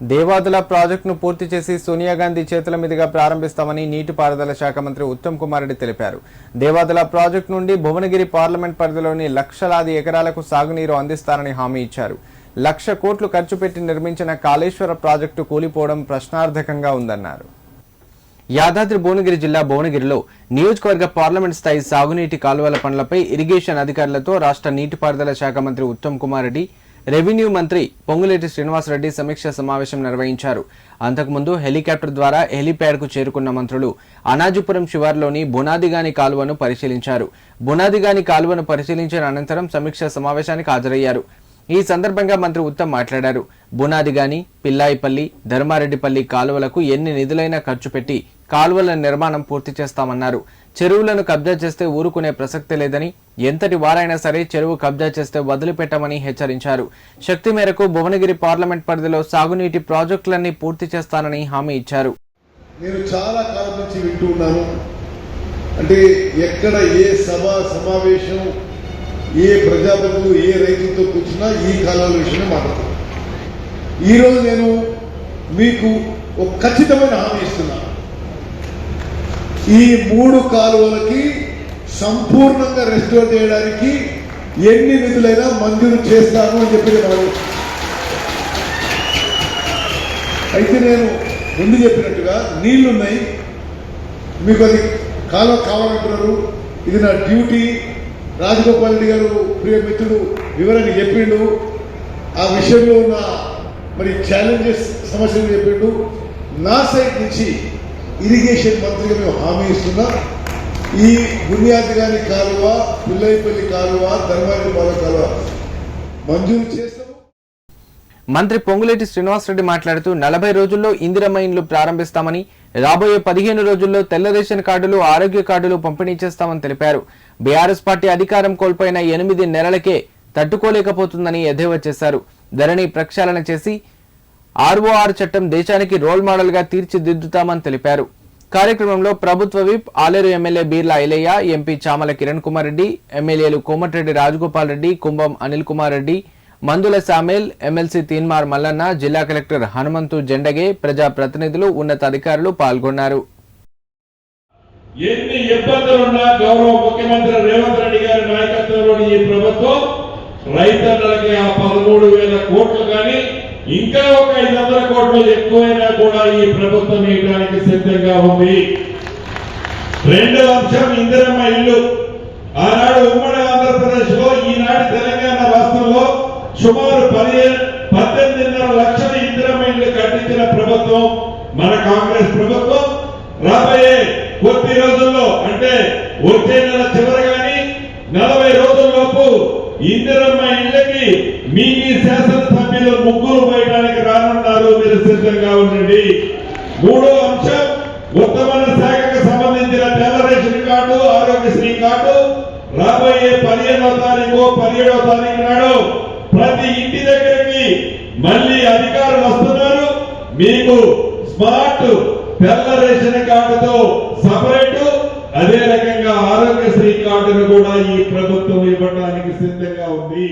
దేవాదుల ప్రాజెక్టును పూర్తి చేసి సోనియా గాంధీ చేతుల మీదుగా ప్రారంభిస్తామని నీటిపారుదల శాఖ మంత్రి ఉత్తమ్ కుమార్ రెడ్డి తెలిపారు. దేవాదుల ప్రాజెక్టు నుండి భువనగిరి పార్లమెంట్ పరిధిలోని లక్షలాది ఎకరాలకు సాగునీరు అందిస్తారని హామీ ఇచ్చారు. లక్ష కోట్లు ఖర్చు పెట్టి నిర్మించిన కాళేశ్వర ప్రాజెక్టు కూలిపోవడం ప్రశ్నార్థకంగా ఉందన్నారు. యాదాద్రి భువనగిరి జిల్లా భువనగిరిలో నియోజకవర్గ పార్లమెంట్ స్థాయి సాగునీటి కాలువల పనులపై ఇరిగేషన్ అధికారులతో రాష్ట్ర నీటిపారుదల శాఖ మంత్రి ఉత్తమ్ కుమార్ రెడ్డి రెవెన్యూ మంత్రి పొంగులేటి శ్రీనివాసరెడ్డి సమీక్ష సమావేశం నిర్వహించారు. అంతకుముందు హెలికాప్టర్ ద్వారా హెలీప్యాడ్కు చేరుకున్న మంత్రులు అనాజిపురం శివార్లోని బునాదిగాని కాలువను పరిశీలించారు. బునాదిగాని కాలువను పరిశీలించిన అనంతరం సమీక్ష సమావేశానికి హాజరయ్యారు. ఈ సందర్భంగా మంత్రి ఉత్తమ్ మాట్లాడారు. బునాదిగాని పిల్లాయిపల్లి ధర్మారెడ్డిపల్లి కాలువలకు ఎన్ని నిధులైనా ఖర్చు పెట్టి కాలువల నిర్మాణం పూర్తి చేస్తామన్నారు. చెరువులను కబ్జా చేస్తే ఊరుకునే ప్రసక్తి లేదని ఎంతటి వారైనా సరే చెరువు కబ్జా చేస్తే వదిలిపెట్టమని హెచ్చరించారు. శక్తి మేరకు భువనగిరి పార్లమెంట్ పరిధిలో సాగునీటి ప్రాజెక్టులన్నీ పూర్తి చేస్తానని హామీ ఇచ్చారు. నేను చాలా కాలం నుంచి వింటూ ఉన్నాను అంటే ఎక్కడ ఏ సభ సమావేశం ఏ ప్రజాప్రతినిధులు ఏ రైతులతో కూర్చున్నా ఈ కాలాల విషయమే మాట్లాడుతున్నాను ఈరోజు నేను మీకు ఒక ఖచ్చితమైన హామీ ఇస్తున్నాను. ఈ మూడు కాలువలకి సంపూర్ణంగా రెస్టోర్ చేయడానికి ఎన్ని నిధులైనా మంజూరు చేస్తాను అని చెప్పి నేను అయితే నేను ముందు చెప్పినట్టుగా నీళ్ళున్నాయి. మీకు అది కాలువ కావాలంటున్నారు. ఇది నా డ్యూటీ. రాజగోపాల్ రెడ్డి గారు ప్రియ మిత్రుడు వివరణ చెప్పిండు. ఆ విషయంలో ఉన్న మరి ఛాలెంజెస్ సమస్యలు చెప్పిండు. నా సైడ్ నుంచి ఇరిగేషన్ మంత్రిగా మేము హామీ ఇస్తున్నా. ఈ బునియాది కాలువ పిల్లైపల్లి కాలువ ధర్మారెడ్డి కాలువ మంజూరు చేస్తాము. మంత్రి పొంగులేటి శ్రీనివాసరెడ్డి మాట్లాడుతూ నలభై రోజుల్లో ఇందిరమ్మ ఇండ్లు ప్రారంభిస్తామని రాబోయే పదిహేను రోజుల్లో తెల్ల రేషన్ కార్డులు ఆరోగ్య కార్డులు పంపిణీ చేస్తామని తెలిపారు. బీఆర్ఎస్ పార్టీ అధికారం కోల్పోయిన ఎనిమిది నెలలకే తట్టుకోలేకపోతుందని ఎద్దేవా చేశారు. ధరణి ప్రక్షాళన చేసి ఆర్ఓఆర్ చట్టం దేశానికి రోల్ మోడల్గా తీర్చిదిద్దుతామని తెలిపారు. కార్యక్రమంలో ప్రభుత్వ whip Aleru MLA Beerla Ailaiah MP Chamala Kiran Kumar Reddy ఎమ్మెల్యేలు కోమటిరెడ్డి రాజగోపాల్ రెడ్డి కుంభం అనిల్ కుమార్ రెడ్డి మందుల సామేల్ ఎమ్మెల్సీ తీన్మార్ మల్లన్న జిల్లా కలెక్టర్ హనుమంతు జెండగే ప్రజా ప్రతినిధులు ఉన్నతాధికారులు పాల్గొన్నారు. ఎన్ని ఇబ్బందులున్నా గౌరవ ముఖ్యమంత్రి రేవంత్ రెడ్డి గారి నాయకత్వంలోని ఈ ప్రభుత్వం రైతన్నలకి ఆ పదమూడు వేల కోట్లు కానీ ఇంకా ఒక కోట్లు ఎక్కువైనా కూడా ఈ ప్రభుత్వం ఇవ్వడానికి సిద్ధంగా ఉంది. రెండో అంశం ఇందిరమ్మ ఇల్లు ఆనాడు ఉమ్మడి ఆంధ్రప్రదేశ్లో ఈనాడు తెలంగాణ రాష్ట్రంలో సుమారు పదిహేను పద్దెనిమిదిన్నర లక్షల ఇందిరమ్మ ఇల్లు కట్టించిన ప్రభుత్వం మన కాంగ్రెస్ ప్రభుత్వం. రాబోయే కొద్ది రోజుల్లో అంటే వచ్చే నెల చివరి కానీ నలభై రోజుల్లోపు ఇందిరమ్మ ఇళ్ళకి మీ శాసన శాసనసభ్యులు ముగ్గురు పోయడానికి రానున్న మీరు సిద్ధంగా ఉండండి. మూడో అంశం ఉత్తమన శాఖకు సంబంధించిన తెల్ల రేషన్ కార్డు ఆరోగ్యశ్రీ కార్డు. రాబోయే పదిహేనో తారీఖు పదిహేడో తారీఖు నాడు ప్రతి ఇంటి దగ్గరికి మళ్ళీ అధికారులు వస్తున్నారు. మీకు స్మార్ట్ తెల్ల రేషన్ కార్డుతో సపరేట్ అదే రకంగా ఆరోగ్యశ్రీ కార్డును కూడా ఈ ప్రభుత్వం ఇవ్వడానికి సిద్ధంగా ఉంది.